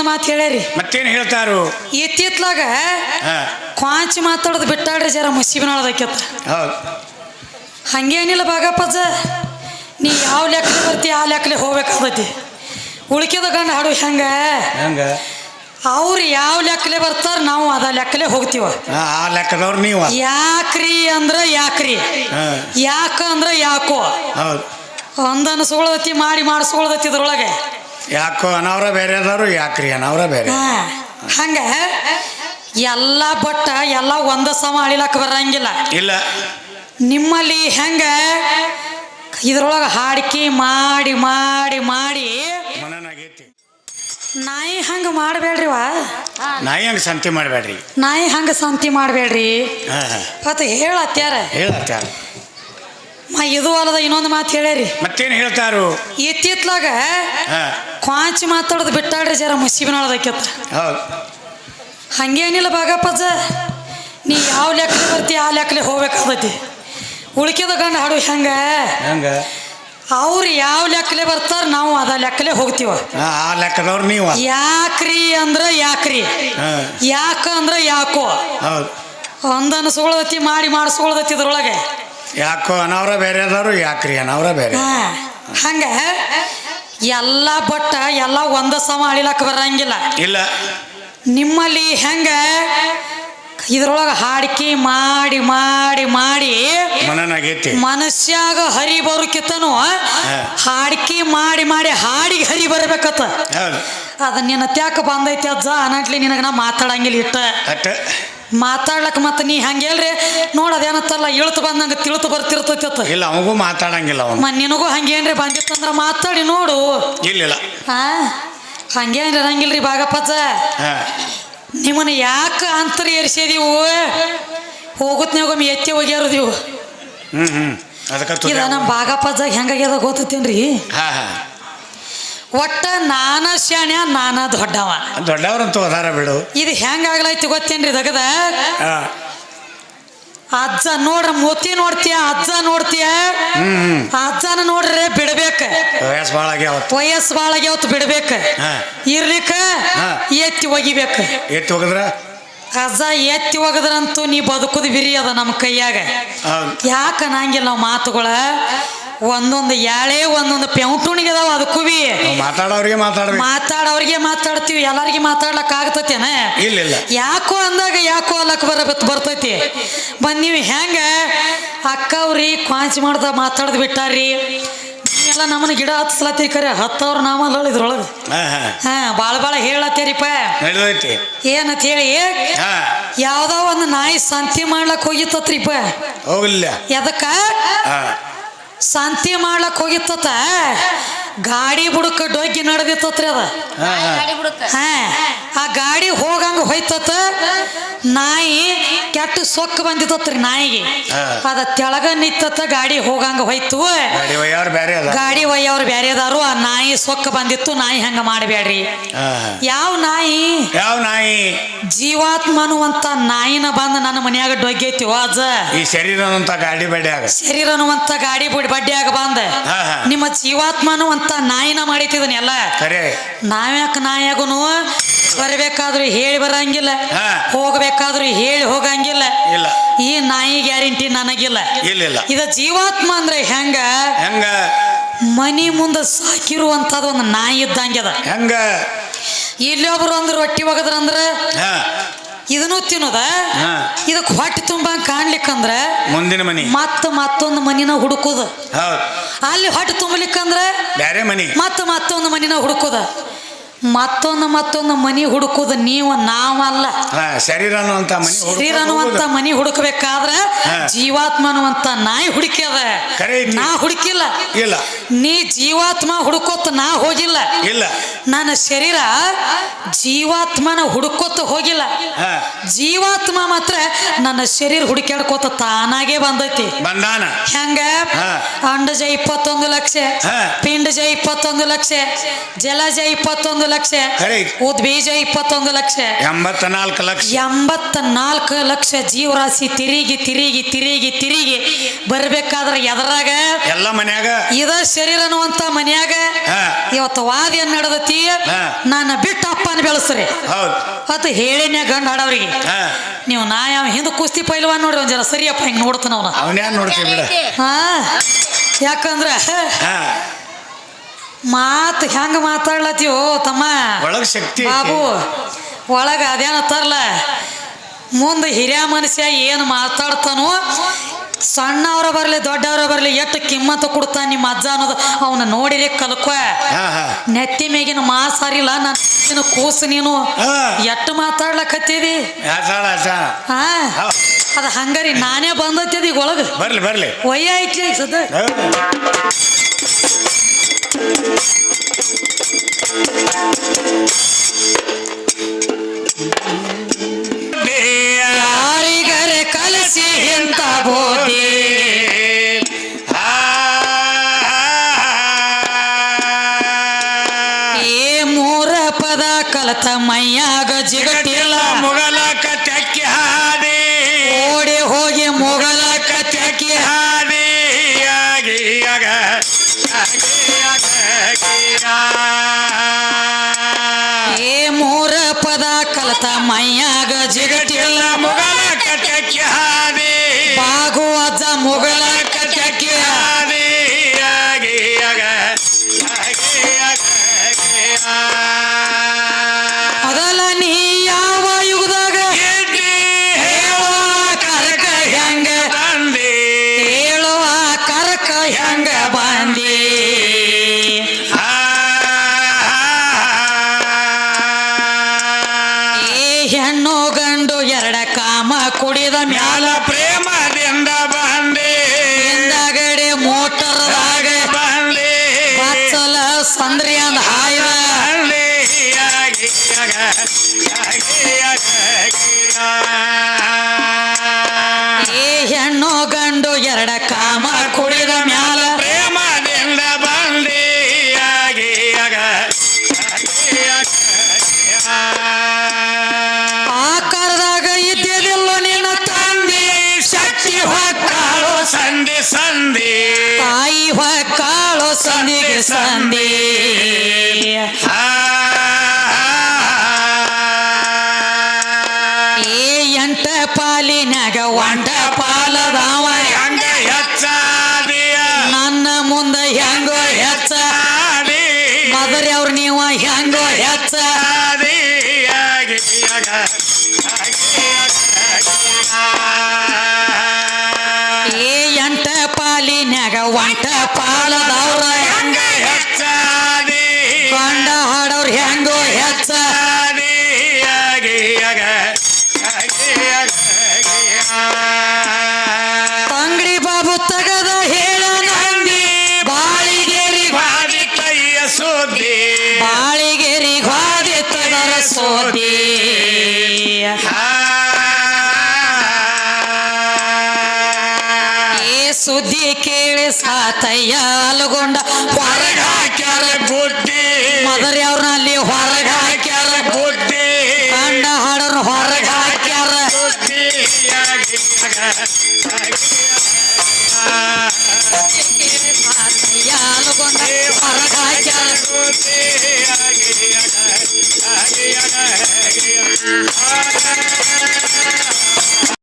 ಇನ್ನೊಂದು ಮಾತು ಹೇಳ್ಯಾರಿ. ಮತ್ತೇನು ಹೇಳ್ತಾರು? ಇತ್ತಿತ್ಲಾಗ ಹಾ. ಕ್ವಾಂಚಿ ಮಾತಾಡೋದು ಬಿಟ್ಟಾಡ್ರಿ ಜರ ಮುಸಿಬಿನೊಳದಕ್ಕೆತ್ತ ಹೌದು. ಹಂಗೇನಿಲ್ಲ ಬಾಗಪ್ಪಜ್ಜ ನೀ ಯಾವ ಲೆಕ್ಕಲೆ ಬರ್ತಿ ಆ ಲೆಕ್ಕಲೆ ಹೋಗ್ಬೇಕಾಗ್ತೈತಿ ಉಳ್ಕಿದ ಗಂಡ ಹಾಡು ಹೆಂಗ? ಹಂಗ? ಅವ್ರು ಯಾವ ಲೆಕ್ಕಲೆ ಬರ್ತಾರ ನಾವು ಅದ ಲೆಕ್ಕಲೆ ಹೋಗ್ತೀವ. ಆ ಆ ಲೆಕ್ಕದವ್ರು ನೀವು. ಯಾಕ್ರಿ ಅಂದ್ರ ಯಾಕ್ರಿ. ಹಾ. ಯಾಕ ಅಂದ್ರ ಯಾಕೋ. ಹೌದು. ಒಂದ್ ಅನ್ಸ್ಕೊಳ್ದತಿ ಮಾಡಿ ಮಾಡಿಸ್ಕೊಳ್ದತಿ ಇದ್ರೊಳಗೆ. ಯಾಕೋ ಅನವರ ಬೇರೆ ಅದಾರು ಯಾಕ್ರಿ ಅನವರ ಬೇರೆ? ಹಾ ಹಂಗ? ಎಲ್ಲ ಬಟ್ಟ ಎಲ್ಲ ಒಂದ ಸಮ ಅಳಿಲಕ್ಕ ಬರಂಗಿಲ್ಲ. ಇಲ್ಲ. ನಿಮ್ಮಲ್ಲಿ ಹೆಂಗ? ಇದ್ರೊಳಗ ಹಾಡಿಕೆ ಮಾಡಿ ಮಾಡಿ ಮಾಡಿ. ಮನನಾಗೈತಿ. ನಾಯಿ ಹಂಗ ವಾ. ನಾಯಿ ಹಂಗ ಸಂತಿ ಮಾಡಬೇಡ್ರಿ. ನಾಯಿ ಹಂಗ ಸಂತಿ ಮಾಡಬೇಡ್ರಿ. ಹಾ ಹಾ. ಮತ್ತು ಹೇಳತ್ಯಾರ? ಹೇಳತ್ತಾರ ಇದು ಅಲ್ಲದ ಇನ್ನೊಂದು ಮಾತು ಹೇಳ್ಯಾರಿ. ಮತ್ತೇನು ಹೇಳ್ತಾರು? ಇತ್ತಿತ್ಲಾಗ ಕ್ವಾಂಚಿ ಮಾತಾಡೋದು ಬಿಟ್ಟಾಡ್ರಿ ಜರ ಮುಸಿಬಿನೊಳದಕ್ಕೆತ್ತ ಹೌದು. ಹಂಗೇನಿಲ್ಲ ಬಾಗಪ್ಪಜ್ಜ ನೀ ಯಾವ ಲೆಕ್ಕಲೆ ಬರ್ತಿ ಆ ಲೆಕ್ಕಲೆ ಹೋಗ್ಬೇಕಾಗ್ತೈತಿ ಉಳಿಕೆದ ಗಂಡ ಹಾಡು ಹೆಂಗ? ಹಂಗ? ಅವ್ರು ಯಾವ ಲೆಕ್ಕಲೆ ಬರ್ತಾರ ನಾವು ಅದ ಲೆಕ್ಕಲೆ ಹೋಗ್ತೀವ. ಆ ಆ ಲೆಕ್ಕದವ್ರು ನೀವು. ಯಾಕ್ರಿ ಅಂದ್ರ ಯಾಕ್ರಿ? ಯಾಕ ಅಂದ್ರ ಯಾಕೋ? ಹೌದು. ಒಂದ್ ಅನ್ಸ್ಕೊಳ್ದತಿ ಮಾಡಿ ಮಾಡಿಸ್ಕೊಳ್ದತಿ ಇದ್ರೊಳಗೆ. ಯಾಕೋ ಅನವರ ಬೇರೆ ಅದಾರು ಯಾಕ್ರಿ ಅನವರ ಬೇರೆ? ಹಂಗ? ಎಲ್ಲ ಬಟ್ಟ ಎಲ್ಲ ಒಂದ ಸಮ ಅಳಿಲಕ್ಕ ಬರಂಗಿಲ್ಲ. ಇಲ್ಲ. ನಿಮ್ಮಲ್ಲಿ ಹೆಂಗ ಇದ್ರೊಳಗೆ ಹಾಡಿಕೆ ಮಾಡಿ ಮಾಡಿ ಮಾಡಿ ಮನನಾಗೈತಿ. ಮನುಷ್ಯಾಗ ಹರಿ ಬರೋಕಿತ್ತನು ಹಾಡಿಕೆ ಮಾಡಿ ಮಾಡಿ ಹಾಡಿಗೆ ಹರಿ ಬರ್ಬೇಕತ್ತ. ಅದನ್ನ ಅದ ನಿನ್ನ ತ್ಯಾಕ ಬಂದೈತಿ ಅಜ್ಜ ಅನಟ್ಲಿ ನಿನಗ ನಾ ಮಾತಾಡಂಗಿಲ್ಲ ಇಟ್ಟ. ಮಾತಾಡ್ಲಕ್ ಮತ್ತೆ ನೀ ಹಂಗೇಲ್ರಿ ನೋಡದೇನತ್ತಲ್ಲ ಇಳ್ತು ಬಂದಂಗ ತಿಳ್ತು ಬರ್ತಿರ್ತೈತಿ ಇಲ್ಲ ಅವಗೂ ಮಾತಾಡಂಗಿಲ್ಲ ಅವನು. ನಿನಗೂ ಹಂಗೇನ್ರಿ ಬಂದಿತ್ತಂದ್ರ ಮಾತಾಡಿ ನೋಡು. ಇಲ್ಲ ಹಾ ಹಂಗೇನ್ರಿ ಇರಂಗಿಲ್ರಿ ಬಾಗಪ್ಪಜ್ಜ ಹಾ. ನಿಮ್ಮನ್ನ ಯಾಕೆ ಅಂತರ ಏರ್ಸಿದೀವು ಹೋಗುತ್ನಾಗೊಮ್ಮೆ ಎತ್ತಿ ಹೋಗ್ಯಾರದೀವು ಇದ ನಮ್ಮ ಬಾಗಪ್ಪಜ್ಜ ಹೆಂಗಾಗ್ಯದ ಗೊತ್ತೇನ್ರಿ ಒಟ್ಟ ನಾನ ಶಾಣ್ಯ ನಾನ ದೊಡ್ಡವ. ದೊಡ್ಡವ್ರಂತೂ ಅದಾರ ಬಿಡು. ಇದು ಹೆಂಗಾಗ್ಲೈತಿ ಗೊತ್ತೇನ್ರಿ ದಗದ? ಹಾ. ಅಜ್ಜ ನೋಡ್ರ ಮೋತಿ ನೋಡ್ತೀಯ ಅಜ್ಜ ನೋಡ್ತೀಯ? ಅಜ್ಜನ ನೋಡ್ರೆ ಬಿಡ್ಬೇಕ. ವಯಸ್ಸು ಭಾಳ ಆಗ್ಯಾವ ವಯಸ್ಸು ಭಾಳ ಆಗ್ಯಾವತ್ತು ಬಿಡ್ಬೇಕ. ಇರ್ಲಿಕ್ಕ. ಎತ್ತಿ ಒಗಿಬೇಕ. ಎತ್ತಿ ಹೋಗಿದ್ರ ಅಜ್ಜ ಎತ್ತಿ ಒಗದ್ರಂತೂ ನೀ ಬದುಕುದು ಬಿರಿ ಅದ ನಮ್ಮ ಕೈಯಾಗ. ಯಾಕ ನಂಗಿಲ್ಲ ನಾವು ಮಾತುಗಳ? ಒಂದೊಂದು ಯಾಳೆ ಒಂದೊಂದು ಪೆಂಟುಣಿಗೆ ಅದಾವ ಅದಕ್ಕೂ ಬಿ ನಾವು ಮಾತಾಡೋರಿಗೆ ಮಾತಾಡ ಮಾತಾಡೋರಿಗೆ ಮಾತಾಡ್ತೀವಿ ಎಲ್ಲರಿಗೆ ಮಾತಾಡ್ಲಕ್ ಆಗ್ತತೇನ? ಇಲ್ಲ ಇಲ್ಲ. ಯಾಕೋ ಅಂದಾಗ ಯಾಕೋ ಅಲ್ಲಕ್ ಬರ ಬರ್ತೈತಿ? ಬಂದ್ ನೀವು ಹೆಂಗ ಅಕ್ಕವ್ರಿ ಕ್ವಾಂಚ್ ಮಾಡ್ದ ಮಾತಾಡ್ದ ಬಿಟ್ಟಾರ್ರಿ? ಎಲ್ಲ ನಮ್ಮನ್ನ ಗಿಡ ಹತ್ಸ್ಲತ್ತಿ ಕರೆ ಹತ್ತವ್ರ ನಾಮಲ್ಲ ಇದ್ರೊಳಗೆ? ಹಾ ಬಾಳ ಹಾ ಹೇಳತ್ತೇರಿಪ್ಪ. ಏನಂತ ಹೇಳಿ? ಯಾವ್ದೋ ಒಂದು ನಾಯಿ ಸಂತಿ ಮಾಡ್ಲಕ್ ಹೋಗಿತ್ತತ್ರಿಪ್ಪ. ಹೋಗಿಲ್ಲ ಎದಕ್ಕ? ಸಂತಿ ಮಾಡ್ಲಕ್ ಹೋಗಿತ್ತ ಗಾಡಿ ಬುಡಕ ಡೊಗ್ಗಿ ನಡೆದಿತ್ತತ್ರಿ ಅದ. ಹಾ ಆ ಗಾಡಿ ಹೋಗಂಗ ಹೋಯ್ತತ ನಾಯಿ ಕೆಟ್ಟ ಸೊಕ್ಕ ಬಂದಿತ್ತತ್ರಿ ನಾಯಿಗೆ. ಅದ ತೆಳಗ ನಿತ್ತತ ಗಾಡಿ ಹೋಗಂಗ ಹೋಯ್ತು. ಗಾಡಿ ಒಯ್ಯವ್ರು ಬ್ಯಾರೆದಾರು ಆ ನಾಯಿ ಸೊಕ್ಕ ಬಂದಿತ್ತು ನಾಯಿ ಹಂಗ ಮಾಡಬೇಡ್ರಿ ಯಾವ ನಾಯಿ? ಯಾವ ನಾಯಿ? ಜೀವಾತ್ಮ ಅನ್ನುವಂತ ನಾಯಿನ ಬಂದ ನನ್ನ ಮನ್ಯಾಗ ಡೊಗ್ಗೈತಿ ವಾಜ. ಈ ಶರೀರ ಅಂತ ಗಾಡಿ ಬೇಡ್ಯಾಗ. ಶರೀರ ಅನ್ನುವಂತ ಗಾಡಿ ಬಿಡ್ ಬಡ್ಡಿಯಾಗ ಬಂದ. ನಿಮ್ಮ ಜೀವಾತ್ಮ ಅನ್ನುವಂತ ನಾಯಿನ ಮಾಡೈತಿದನೆಲ್ಲ ಎಲ್ಲ. ನಾವ್ಯಾಕ ನಾಯಾಗುನು? ಬರ್ಬೇಕಾದ್ರೂ ಹೇಳಿ ಬರಂಗಿಲ್ಲ. ಹೋಗ್ಬೇಕಾದ್ರೂ ಹೇಳಿ ಹೋಗಂಗಿಲ್ಲ. ಇಲ್ಲ. ಈ ನಾಯಿ ಗ್ಯಾರಂಟಿ ನನಗಿಲ್ಲ. ಇಲ್ಲ ಇಲ್ಲ. ಇದ ಜೀವಾತ್ಮ ಅಂದ್ರೆ ಹೆಂಗ? ಹೆಂಗ? ಮನಿ ಮುಂದೆ ಸಾಕಿರುವಂತದ ಒಂದು ನಾಯಿ ಇದ್ದಂಗೆ ಅದ. ಹೆಂಗ? ಇಲ್ಲೊಬ್ರು ಅಂದ್ರೆ ರೊಟ್ಟಿ ಒಗದ್ರಂದ್ರ ಇದನ್ನು ತಿನ್ನೋದ. ಇದಕ್ಕೆ ಹೊಟ್ಟೆ ತುಂಬ ಕಾಣ್ಲಿಕ್ಕಂದ್ರ ಮುಂದಿನ ಮನಿ. ಮತ್ತ ಮತ್ತೊಂದು ಮನಿನ ಹುಡುಕೋದ. ಅಲ್ಲಿ ಹೊಟ್ಟೆ ತುಂಬಲಿಕ್ಕಂದ್ರ ಬೇರೆ ಮನಿ. ಮತ್ತ ಮತ್ತೊಂದು ಮನಿನ ಹುಡುಕೋದ. ಮತ್ತೊಂದು ಮತ್ತೊಂದು ಮನಿ ಹುಡುಕೋದು ನೀವು ನಾವಲ್ಲ ಅಲ್ಲ. ಶರೀರ ಅನ್ನುವಂತ ಮನಿ ಹುಡ್ಕೊಂಡ್ ಶರೀರ ಅನ್ನುವಂತ ಹೋಗುದು. ಮನಿ ಹುಡುಕ್ಬೇಕಾದ್ರ ಹಾ. ಜೀವಾತ್ಮ ಅನ್ನುವಂತ ನಾಯಿ ಹುಡುಕ್ಯದ. ನಾ ಹುಡುಕಿಲ್ಲ. ಇಲ್ಲ. ನೀ ಜೀವಾತ್ಮ ಹುಡುಕೋತ ನಾ ಹೋಗಿಲ್ಲ. ಇಲ್ಲ. ನನ್ನ ಶರೀರ ಜೀವಾತ್ಮನ ಹುಡುಕೋತ ಹೋಗಿಲ್ಲ. ಜೀವಾತ್ಮ ಮಾತ್ರ ನನ್ನ ಶರೀರ ಹುಡುಕ್ಯಾಡ್ಕೋತ ತಾನಾಗೆ ಬಂದೈತಿ. ಬಂದಾನ? ಹೆಂಗ? ಅಂಡ ಅಂಡಜ ಇಪ್ಪತ್ತೊಂದು ಲಕ್ಷ ಪಿಂಡ ಪಿಂಡಜ ಇಪ್ಪತ್ತೊಂದು ಲಕ್ಷ ಜಲಜ ಇಪ್ಪತ್ತೊಂದು ಲಕ್ಷ. ಉದ್ಬೀಜ ಇಪ್ಪತ್ತೊಂದು ಲಕ್ಷ. ಎಂಬತ್ತ ನಾಲ್ಕು ಲಕ್ಷ. ಎಂಬತ್ತ ನಾಲ್ಕು ಲಕ್ಷ ಜೀವರಾಶಿ ತಿರುಗಿ ತಿರುಗಿ ತಿರುಗಿ ತಿರುಗಿ ಬರ್ಬೇಕಾದ್ರೆ ಎದರಾಗ ಎಲ್ಲ ಮನ್ಯಾಗ? ಇದ ಶರೀರ ಅನ್ನುವಂತ ಮನ್ಯಾಗ. ಇವತ್ತು ವಾದ ಏನ್ ನಡೆದತಿ. ಹಾ. ನನ್ನ ಬಿಟ್ಟು ಅಪ್ಪನ ಬೆಳೆಸ್ರಿ. ಅತ ಹೇಳಿನೇ ಗಂಡ ಹಾಡವ್ರಿಗೆ ನೀವು ನಾ ಯಾವ ಹಿಂದೆ ಕುಸ್ತಿ ಪೈಲ್ವಾ ನೋಡ್ರಿ ಒಂದ್ ಜನ ಸರಿಯಪ್ಪ ಹಿಂಗ್ ನೋಡ್ತಾನ ಅವನ. ಹಾ. ಯಾಕಂದ್ರ ಮಾತು ಹೆಂಗ ಮಾತಾಡ್ಲತ್ತೀವೋ ತಮ್ಮ. ಒಳಗ ಶಕ್ತಿ. ಬಾಬು ಒಳಗ ಅದೇನತ್ತಾರಲ್ಲ ಮುಂದೆ ಹಿರಿಯ ಮನುಷ್ಯ ಏನು ಮಾತಾಡ್ತಾನೋ ಸಣ್ಣವ್ರ ಬರಲಿ ದೊಡ್ಡವರ ಬರಲಿ ಎಷ್ಟು ಕಿಮ್ಮತ್ತು ಕೊಡ್ತಾನ ನಿಮ್ಮ ಅಜ್ಜ ಅನ್ನೋದು. ಅವನ ನೋಡಿರಿ ಕಲ್ಕೊ. ನೆತ್ತಿ ಮೇಗಿನ ಮಾಸಾರಿಲ್ಲ ನನ್ನ ಕೂಸು ನೀನು. ಎಟ್ಟು ಎಷ್ಟು ಮಾತಾಡ್ಲಕತ್ತೀವಿ ಅದ ಹಂಗಾರಿ ನಾನೇ ಬಂದತ್ತದ ಈಗ ಒಳಗ. ಬರ್ಲಿ ಬರ್ಲಿ. ಒಯ್ಯ ಐತಿ ಸದ. ಯಾರಿಗರೆ ಕಲಸಿ ಎಂತ ಬೋಧಿ Sunday. ಸುದ್ದಿ ಕೇಳಿ ಸಾತಯ್ಯ ಅಲ್ಗೊಂಡ ಹೊರಗೆ ಹಾಕ್ಯಾರ ಬುದ್ಧಿ. ಮದರಿ ಅವ್ರನ್ನ ಅಲ್ಲಿ ಹೊರಗಾಕ್ಯಾರ ಬುದ್ಧಿ.